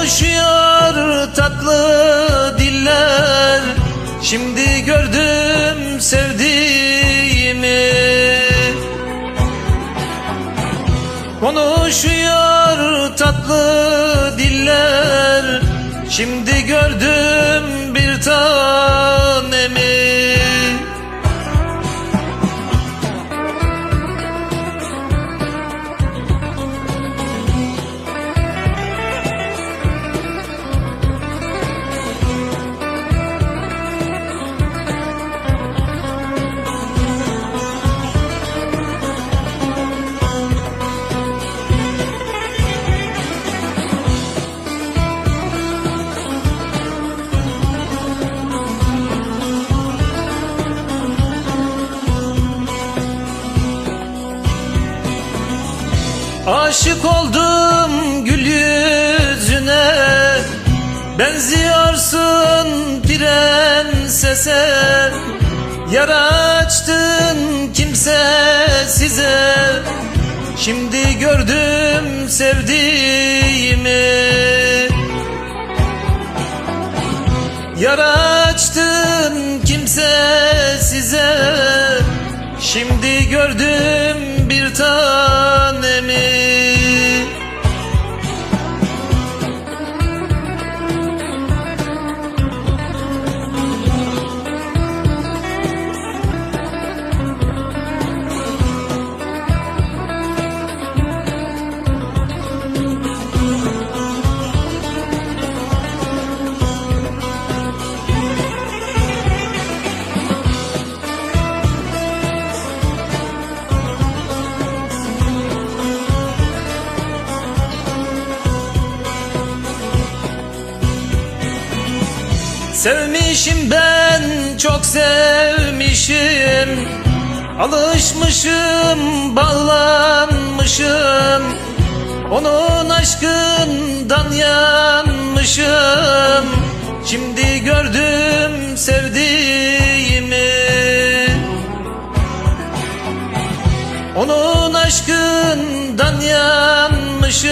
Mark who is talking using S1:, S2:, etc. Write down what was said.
S1: konuşuyor tatlı diller. Şimdi gördüm sevdiğimi. Konuşuyor tatlı diller. Şimdi Aşık oldum gül yüzüne. Benziyorsun prensese. Yara açtın kimse size. Şimdi gördüm sevdiğimi. Yara açtın kimse size. Şimdi gördüm bir tanemi Sevmişim ben çok sevmişim. Alışmışım bağlanmışım. Onun aşkından yanmışım. Şimdi gördüm sevdiğimi. Onun aşkından yanmışım